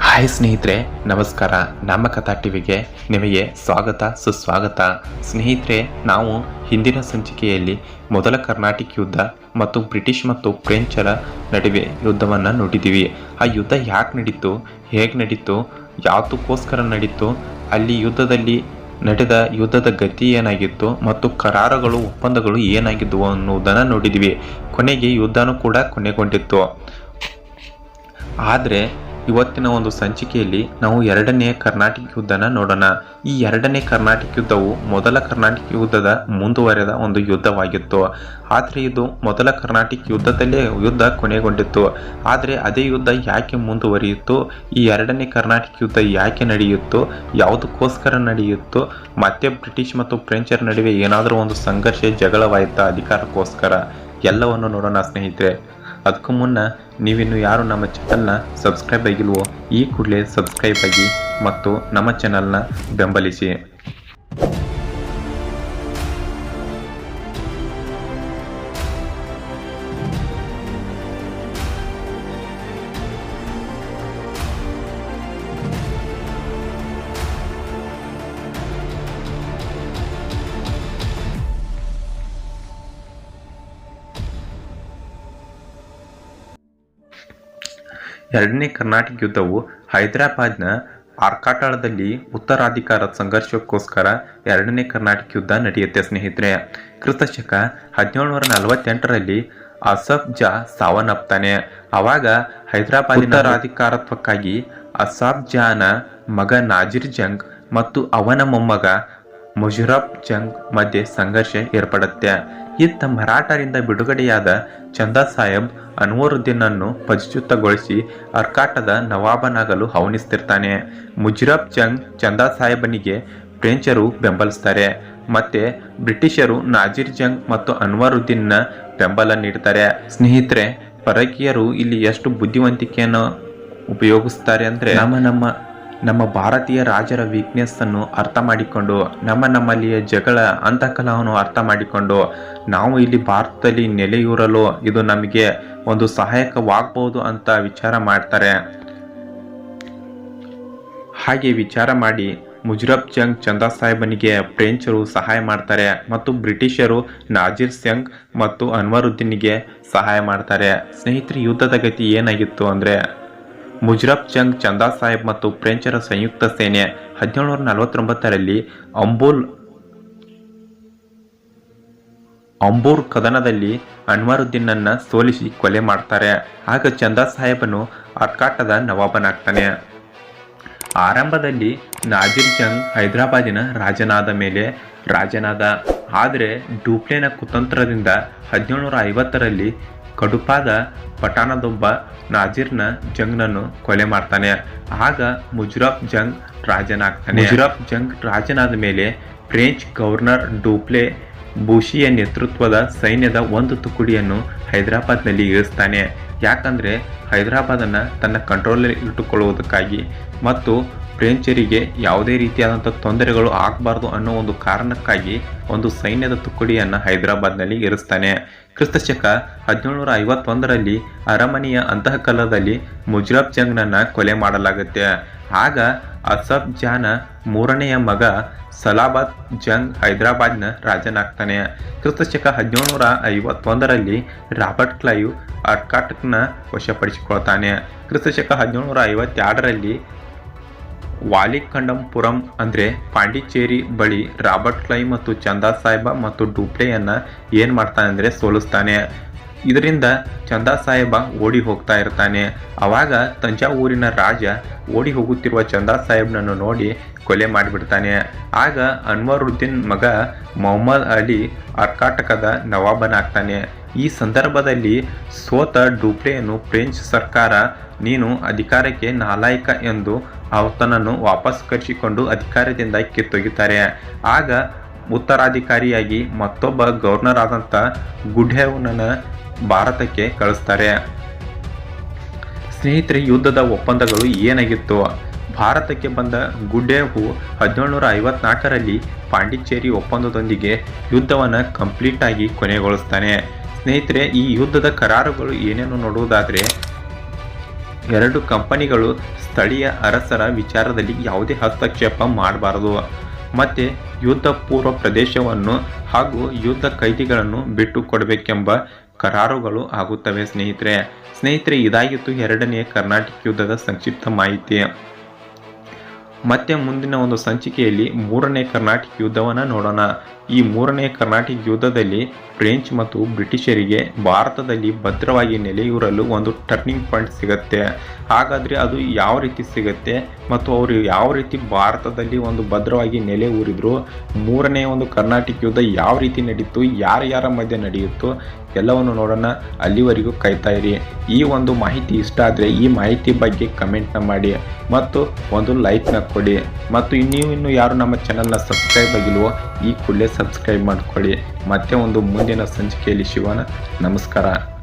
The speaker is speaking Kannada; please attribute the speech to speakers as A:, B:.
A: ಹಾಯ್ ಸ್ನೇಹಿತರೆ, ನಮಸ್ಕಾರ. ನಮ್ಮ ಕಥಾ ಟಿವಿಗೆ ನಿಮಗೆ ಸ್ವಾಗತ, ಸುಸ್ವಾಗತ. ಸ್ನೇಹಿತರೆ, ನಾವು ಹಿಂದಿನ ಸಂಚಿಕೆಯಲ್ಲಿ ಮೊದಲ ಕರ್ನಾಟಕ ಯುದ್ಧ ಮತ್ತು ಬ್ರಿಟಿಷ್ ಮತ್ತು ಫ್ರೆಂಚರ ನಡುವೆ ಯುದ್ಧವನ್ನು ನೋಡಿದ್ದೀವಿ. ಆ ಯುದ್ಧ ಯಾಕೆ ನಡೀತು, ಹೇಗೆ ನಡೀತು ಯಾವುದಕ್ಕೋಸ್ಕರ ನಡೀತು, ಅಲ್ಲಿ ಯುದ್ಧದಲ್ಲಿ ನಡೆದ ಯುದ್ಧದ ಗತಿ ಏನಾಗಿತ್ತು ಮತ್ತು ಕರಾರುಗಳು, ಒಪ್ಪಂದಗಳು ಏನಾಗಿದ್ದವು ಅನ್ನುವುದನ್ನು ನೋಡಿದ್ವಿ. ಕೊನೆಗೆ ಯುದ್ಧನೂ ಕೂಡ ಕೊನೆಗೊಂಡಿತ್ತು. ಆದರೆ ಇವತ್ತಿನ ಒಂದು ಸಂಚಿಕೆಯಲ್ಲಿ ನಾವು ಎರಡನೇ ಕರ್ನಾಟಕ ಯುದ್ಧನ ನೋಡೋಣ. ಈ ಎರಡನೇ ಕರ್ನಾಟಕ ಯುದ್ಧವು ಮೊದಲ ಕರ್ನಾಟಕ ಯುದ್ಧದ ಮುಂದುವರೆದ ಒಂದು ಯುದ್ಧವಾಗಿತ್ತು. ಆದರೆ ಇದು ಮೊದಲ ಕರ್ನಾಟಕ ಯುದ್ಧದಲ್ಲೇ ಯುದ್ಧ ಕೊನೆಗೊಂಡಿತ್ತು. ಆದರೆ ಅದೇ ಯುದ್ಧ ಯಾಕೆ ಮುಂದುವರಿಯಿತು? ಈ ಎರಡನೇ ಕರ್ನಾಟಕ ಯುದ್ಧ ಯಾಕೆ ನಡೆಯಿತು? ಯಾವುದಕ್ಕೋಸ್ಕರ ನಡೆಯಿತು? ಮತ್ತೆ ಬ್ರಿಟಿಷ್ ಮತ್ತು ಫ್ರೆಂಚರ ನಡುವೆ ಏನಾದರೂ ಒಂದು ಸಂಘರ್ಷ, ಜಗಳವಾಯಿತಾ ಅಧಿಕಾರಕ್ಕೋಸ್ಕರ? ಎಲ್ಲವನ್ನು ನೋಡೋಣ ಸ್ನೇಹಿತರೆ. ಅದಕ್ಕೂ ಮುನ್ನ ನೀವಿನ್ನು ಯಾರು ನಮ್ಮ ಚಾನಲ್ನ ಸಬ್ಸ್ಕ್ರೈಬ್ ಆಗಿಲ್ವೋ ಈ ಕೂಡಲೇ ಸಬ್ಸ್ಕ್ರೈಬ್ ಆಗಿ ಮತ್ತು ನಮ್ಮ ಚಾನಲ್ನ ಬೆಂಬಲಿಸಿ. ಎರಡನೇ ಕರ್ನಾಟಕ ಯುದ್ಧವು ಹೈದರಾಬಾದ್ನ ಆರ್ಕಾಟಾಳದಲ್ಲಿ ಉತ್ತರಾಧಿಕಾರದ ಸಂಘರ್ಷಕ್ಕೋಸ್ಕರ ಎರಡನೇ ಕರ್ನಾಟಕ ಯುದ್ಧ ನಡೆಯುತ್ತೆ ಸ್ನೇಹಿತರೆ. ಕ್ರಿಸ್ತಶಕ ಹದಿನೇಳುನೂರ ನಲವತ್ತೆಂಟರಲ್ಲಿ ಅಸಫ್ ಜಾ ಸಾವನ್ನಪ್ತಾನೆ. ಅವಾಗ ಹೈದರಾಬಾದ್ ಉತ್ತರಾಧಿಕಾರತ್ವಕ್ಕಾಗಿ ಅಸಾಫ್ ಜಾನ ಮಗ ನಾಜಿರ್ ಜಂಗ್ ಮತ್ತು ಅವನ ಮೊಮ್ಮಗ ಮುಜರಬ್ ಜಂಗ್ ಮಧ್ಯೆ ಸಂಘರ್ಷ ಏರ್ಪಡುತ್ತೆ. ಇತ್ತ ಮರಾಠರಿಂದ ಬಿಡುಗಡೆಯಾದ ಚಂದಾ ಸಾಹೇಬ್ ಅನ್ವರುದ್ದೀನನ್ನು ಪದಚ್ಯುತಗೊಳಿಸಿ ಅರ್ಕಾಟದ ನವಾಬನಾಗಲು ಹವಣಿಸ್ತಿರ್ತಾನೆ ಮುಜರಫ್ ಜಂಗ್ ಚಂದಾ ಸಾಹೇಬನಿಗೆ ಫ್ರೆಂಚರು ಬೆಂಬಲಿಸ್ತಾರೆ. ಮತ್ತೆ ಬ್ರಿಟಿಷರು ನಾಜಿರ್ ಜಂಗ್ ಮತ್ತು ಅನ್ವರುದ್ದೀನ್ನ ಬೆಂಬಲ ನೀಡ್ತಾರೆ. ಸ್ನೇಹಿತರೆ, ಪರಕೀಯರು ಇಲ್ಲಿ ಎಷ್ಟು ಬುದ್ಧಿವಂತಿಕೆಯನ್ನು ಉಪಯೋಗಿಸ್ತಾರೆ ಅಂದರೆ ನಮ್ಮ ನಮ್ಮ ನಮ್ಮ ಭಾರತೀಯ ರಾಜರ ವೀಕ್ನೆಸ್ ಅನ್ನು ಅರ್ಥ ಮಾಡಿಕೊಂಡು, ನಮ್ಮ ನಮ್ಮಲ್ಲಿಯ ಜಗಳ ಅಂತಕಲವನ್ನು ಅರ್ಥ ಮಾಡಿಕೊಂಡು, ನಾವು ಇಲ್ಲಿ ಭಾರತದಲ್ಲಿ ನೆಲೆಯೂರಲು ಇದು ನಮಗೆ ಒಂದು ಸಹಾಯಕವಾಗಬಹುದು ಅಂತ ವಿಚಾರ ಮಾಡ್ತಾರೆ. ಹಾಗೆ ವಿಚಾರ ಮಾಡಿ ಮುಜರಬ್ ಜಂಗ್ ಚಂದಾ ಸಾಹೇಬನಿಗೆ ಫ್ರೆಂಚರು ಸಹಾಯ ಮಾಡ್ತಾರೆ ಮತ್ತು ಬ್ರಿಟಿಷರು ನಾಜಿರ್ ಸಿಂಗ್ ಮತ್ತು ಅನ್ವರುದ್ದೀನಿಗೆ ಸಹಾಯ ಮಾಡ್ತಾರೆ. ಸ್ನೇಹಿತರು, ಯುದ್ಧದ ಗತಿ ಏನಾಗಿತ್ತು ಅಂದರೆ ಮುಜರಬ್ ಚಂಗ್ ಚಂದಾ ಸಾಹೇಬ್ ಮತ್ತು ಫ್ರೆಂಚರ ಸಂಯುಕ್ತ ಸೇನೆ ಹದಿನೇಳುನೂರ ನಲವತ್ತೊಂಬತ್ತರಲ್ಲಿ ಅಂಬೋಲ್ ಅಂಬೂರ್ ಕದನದಲ್ಲಿ ಅನ್ವರುದ್ದೀನನ್ನ ಸೋಲಿಸಿ ಕೊಲೆ ಮಾಡ್ತಾರೆ. ಆಗ ಚಂದಾ ಸಾಹೇಬನು ಅರ್ಕಾಟದ ನವಾಬನಾಗ್ತಾನೆ. ಆರಂಭದಲ್ಲಿ ನಾಜಿರ್ ಜಂಗ್ ಹೈದರಾಬಾದಿನ ರಾಜನಾದ ಮೇಲೆ ರಾಜನಾದ. ಆದರೆ ಡೂಪ್ಲೆನ ಕುತಂತ್ರದಿಂದ ಹದಿನೇಳುನೂರ ಐವತ್ತರಲ್ಲಿ ಕಡುಪಾದ ಪಠಾಣದೊಬ್ಬ ನಾಜಿರ್ನ ಜಂಗ್ನನ್ನು ಕೊಲೆ ಮಾಡ್ತಾನೆ. ಆಗ ಮುಜರಬ್ ಜಂಗ್ ರಾಜನಾಗ್ತಾನೆ. ಮುಜರಬ್ ಜಂಗ್ ರಾಜನಾದ ಮೇಲೆ ಫ್ರೆಂಚ್ ಗವರ್ನರ್ ಡೂಪ್ಲೆ ಬೂಶಿಯ ನೇತೃತ್ವದ ಸೈನ್ಯದ ಒಂದು ತುಕುಡಿಯನ್ನು ಹೈದರಾಬಾದ್ನಲ್ಲಿ ಇಳಿಸ್ತಾನೆ ಯಾಕಂದರೆ ಹೈದರಾಬಾದನ್ನು ತನ್ನ ಕಂಟ್ರೋಲಲ್ಲಿ ಇಟ್ಟುಕೊಳ್ಳುವುದಕ್ಕಾಗಿ ಮತ್ತು ಫ್ರೆಂಚರಿಗೆ ಯಾವುದೇ ರೀತಿಯಾದಂಥ ತೊಂದರೆಗಳು ಆಗಬಾರ್ದು ಅನ್ನೋ ಒಂದು ಕಾರಣಕ್ಕಾಗಿ ಒಂದು ಸೈನ್ಯದ ತುಕಡಿಯನ್ನು ಹೈದರಾಬಾದ್ನಲ್ಲಿ ಇರಿಸ್ತಾನೆ ಕ್ರಿಸ್ತಶಕ ಹದಿನೇಳುನೂರ ಐವತ್ತೊಂದರಲ್ಲಿ ಅರಮನೆಯ ಅಂತಃಕಲದಲ್ಲಿ ಮುಜರಬ್ ಜಂಗ್ನನ್ನು ಕೊಲೆ ಮಾಡಲಾಗುತ್ತೆ. ಆಗ ಅಸಫ್ ಜಾನ ಮೂರನೆಯ ಮಗ ಸಲಾಬಾದ್ ಜಂಗ್ ಹೈದರಾಬಾದ್ನ ರಾಜನಾಗ್ತಾನೆ. ಕ್ರಿಸ್ತಶಕ ಹದಿನೇಳುನೂರ ಐವತ್ತೊಂದರಲ್ಲಿ ರಾಬರ್ಟ್ ಕ್ಲೈವ್ ಅರ್ಕಾಟಕ್ನ ವಶಪಡಿಸಿಕೊಳ್ತಾನೆ. ಕ್ರಿಸ್ತಶಕ ಹದಿನೇಳುನೂರ ಐವತ್ತೆರಡರಲ್ಲಿ ವಾಲಿಕಂಡಂಪುರಂ ಅಂದರೆ ಪಾಂಡಿಚೇರಿ ಬಳಿ ರಾಬರ್ಟ್ ಕ್ಲೈ ಮತ್ತು ಚಂದಾ ಸಾಹೇಬ ಮತ್ತು ಡೂಪ್ಲೆಯನ್ನು ಏನು ಮಾಡ್ತಾನೆ ಅಂದರೆ ಸೋಲಿಸ್ತಾನೆ. ಇದರಿಂದ ಚಂದಾ ಸಾಹೇಬ ಓಡಿ ಹೋಗ್ತಾ ಇರ್ತಾನೆ. ಅವಾಗ ತಂಜಾವೂರಿನ ರಾಜ ಓಡಿ ಹೋಗುತ್ತಿರುವ ಚಂದಾ ಸಾಹೇಬ್ನನ್ನು ನೋಡಿ ಕೊಲೆ ಮಾಡಿಬಿಡ್ತಾನೆ. ಆಗ ಅನ್ವರುದ್ದೀನ್ ಮಗ ಮೊಹಮ್ಮದ್ ಅಲಿ ಅರ್ಕಾಟಕದ ನವಾಬನಾಗ್ತಾನೆ. ಈ ಸಂದರ್ಭದಲ್ಲಿ ಸೋತ ಡೂಪ್ಲೆಯನ್ನು ಫ್ರೆಂಚ್ ಸರ್ಕಾರ, ನೀನು ಅಧಿಕಾರಕ್ಕೆ ನಾಲಾಯಕ ಎಂದು ಆತನನ್ನು ವಾಪಸ್ ಕರೆಸಿಕೊಂಡು ಅಧಿಕಾರದಿಂದ ಕಿತ್ತೊಗಿತಾರೆ ಆಗ ಉತ್ತರಾಧಿಕಾರಿಯಾಗಿ ಮತ್ತೊಬ್ಬ ಗವರ್ನರ್ ಆದಂಥ ಗುಡ್ಹೆವ್ನನ್ನ ಭಾರತಕ್ಕೆ ಕಳಿಸ್ತಾರೆ. ಸ್ನೇಹಿತರೆ, ಯುದ್ಧದ ಒಪ್ಪಂದಗಳು ಏನಾಗಿತ್ತು? ಭಾರತಕ್ಕೆ ಬಂದ ಗುಡ್ಡೇಹು ಹದಿನೇಳುನೂರ ಐವತ್ನಾಲ್ಕರಲ್ಲಿ ಪಾಂಡಿಚೇರಿ ಒಪ್ಪಂದದೊಂದಿಗೆ ಯುದ್ಧವನ್ನು ಕಂಪ್ಲೀಟ್ ಆಗಿ ಕೊನೆಗೊಳಿಸ್ತಾನೆ. ಸ್ನೇಹಿತರೆ, ಈ ಯುದ್ಧದ ಕರಾರುಗಳು ಏನೇನು ನೋಡುವುದಾದರೆ, ಎರಡು ಕಂಪನಿಗಳು ಸ್ಥಳೀಯ ಅರಸರ ವಿಚಾರದಲ್ಲಿ ಯಾವುದೇ ಹಸ್ತಕ್ಷೇಪ ಮಾಡಬಾರದು. ಮತ್ತು ಯುದ್ಧ ಪೂರ್ವ ಪ್ರದೇಶವನ್ನು ಹಾಗೂ ಯುದ್ಧ ಕೈದಿಗಳನ್ನು ಬಿಟ್ಟು ಕೊಡಬೇಕೆಂಬ ಕರಾರುಗಳು ಆಗುತ್ತವೆ ಸ್ನೇಹಿತರೆ. ಸ್ನೇಹಿತರೆ, ಇದಾಗಿತ್ತು ಎರಡನೆಯ ಕರ್ನಾಟಕ ಯುದ್ಧದ ಸಂಕ್ಷಿಪ್ತ ಮಾಹಿತಿ. ಮತ್ತೆ ಮುಂದಿನ ಒಂದು ಸಂಚಿಕೆಯಲ್ಲಿ ಮೂರನೇ ಕರ್ನಾಟಕ ಯುದ್ಧವನ್ನು ನೋಡೋಣ. ಈ ಮೂರನೇ ಕರ್ನಾಟಕ ಯುದ್ಧದಲ್ಲಿ ಫ್ರೆಂಚ್ ಮತ್ತು ಬ್ರಿಟಿಷರಿಗೆ ಭಾರತದಲ್ಲಿ ಭದ್ರವಾಗಿ ನೆಲೆಯೂರಲು ಒಂದು ಟರ್ನಿಂಗ್ ಪಾಯಿಂಟ್ ಸಿಗುತ್ತೆ. ಹಾಗಾದರೆ ಅದು ಯಾವ ರೀತಿ ಸಿಗುತ್ತೆ? ಮತ್ತು ಅವರು ಯಾವ ರೀತಿ ಭಾರತದಲ್ಲಿ ಒಂದು ಭದ್ರವಾಗಿ ನೆಲೆ ಊರಿದ್ರು? ಮೂರನೇ ಒಂದು ಕರ್ನಾಟಕ ಯುದ್ಧ ಯಾವ ರೀತಿ ನಡೀತು? ಯಾರ್ಯಾರ ಯಾರ ಮಧ್ಯೆ ನಡೆಯಿತು ಎಲ್ಲವನ್ನು ನೋಡೋಣ. ಅಲ್ಲಿವರೆಗೂ ಕಾಯ್ತಾ ಇರಿ. ಈ ಒಂದು ಮಾಹಿತಿ ಇಷ್ಟ ಆದರೆ ಈ ಮಾಹಿತಿ ಬಗ್ಗೆ ಕಮೆಂಟ್ನ ಮಾಡಿ ಮತ್ತು ಒಂದು ಲೈಕ್ನ ಕೊಡಿ. ಮತ್ತು ನೀವು ಇನ್ನೂ ಯಾರು ನಮ್ಮ ಚಾನಲ್ನ ಸಬ್ಸ್ಕ್ರೈಬ್ ಆಗಿಲ್ವೋ ಈ ಕೂಡಲೇ ಸಬ್ಸ್ಕ್ರೈಬ್ ಮಾಡ್ಕೊಳ್ಳಿ. ಮತ್ತೆ ಒಂದು ಮುಂದಿನ ಸಂಚಿಕೆಯಲ್ಲಿ ಶಿವನ ನಮಸ್ಕಾರ.